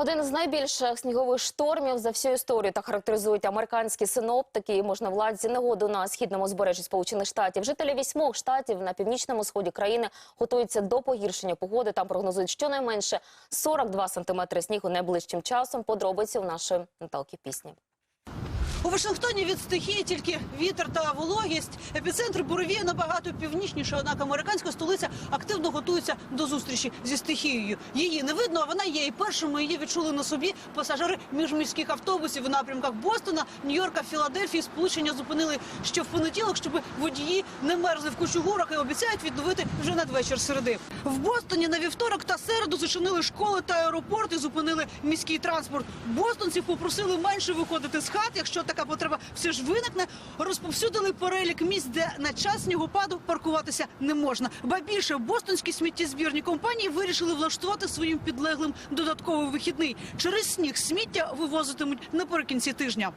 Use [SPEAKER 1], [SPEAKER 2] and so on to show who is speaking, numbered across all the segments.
[SPEAKER 1] Один з найбільших снігових штормів за всю історію так характеризують американські синоптики і можновладці негоду на східному збережжі Сполучених Штатів. Жителі вісьмох штатів на північному сході країни готуються до погіршення погоди. Там прогнозують щонайменше 42 сантиметри снігу найближчим часом. Подробиці у нашої Наталки пісні.
[SPEAKER 2] У Вашингтоні від стихії тільки вітер та вологість. Епіцентр буревію набагато північніше, однак американська столиця активно готується до зустрічі зі стихією. Її не видно, а вона є. І першими її відчули на собі пасажири міжміських автобусів у напрямках Бостона, Нью-Йорка, Філадельфії. Сполучення зупинили ще в понеділок, щоб водії не мерзли в кучугурах і обіцяють відновити вже надвечір середи. В Бостоні на вівторок та середу зачинили школи та аеропорти, зупинили міський транспорт. Бостонців попросили менше виходити з хат, якщо така потреба все ж виникне. Розповсюдили перелік місць, де на час снігопаду паркуватися не можна. Ба більше бостонські сміттєзбірні компанії вирішили влаштувати своїм підлеглим додатковий вихідний. Через сніг сміття вивозитимуть наприкінці тижня.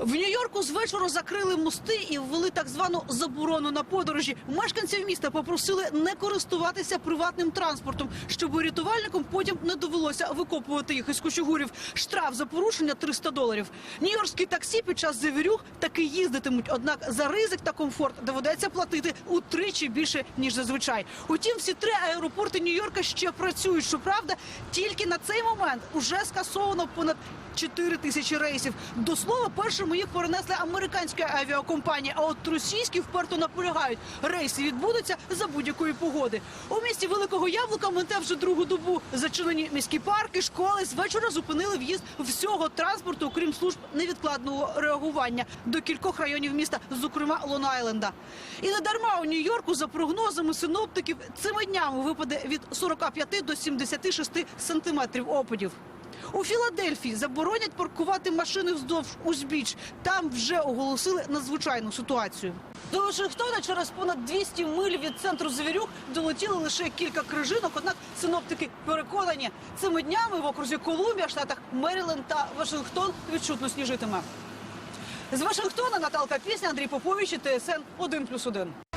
[SPEAKER 2] В Нью-Йорку з вечора закрили мости і ввели так звану заборону на подорожі. Мешканців міста попросили не користуватися приватним транспортом, щоб рятувальникам потім не довелося викопувати їх із кучугурів. Штраф за порушення 300 доларів. Нью-Йоркські таксі під час завірюх таки їздитимуть. Однак за ризик та комфорт доведеться платити утричі більше ніж зазвичай. Утім, всі три аеропорти Нью-Йорка ще працюють. Щоправда, тільки на цей момент уже скасовано понад 4 тисячі рейсів. До слова, першими їх перенесли американські авіакомпанії, а от російські вперто наполягають. Рейси відбудуться за будь-якої погоди. У місті Великого Яблука мете вже другу добу. Зачинені міські парки, школи з вечора зупинили в'їзд всього транспорту, окрім служб невідкладного реагування до кількох районів міста, зокрема Лон-Айленда. І не дарма у Нью-Йорку, за прогнозами синоптиків, цими днями випаде від 45 до 76 сантиметрів опадів. У Філадельфії заборонять паркувати машини вздовж узбіч. Там вже оголосили надзвичайну ситуацію. До Вашингтона через понад 200 миль від центру Завірюх долетіли лише кілька крижинок. Однак синоптики переконані, цими днями в окрузі Колумбія, штатах Меріленд та Вашингтон відчутно сніжитиме. З Вашингтона Наталка Пісня, Андрій Попович і ТСН 1+,1.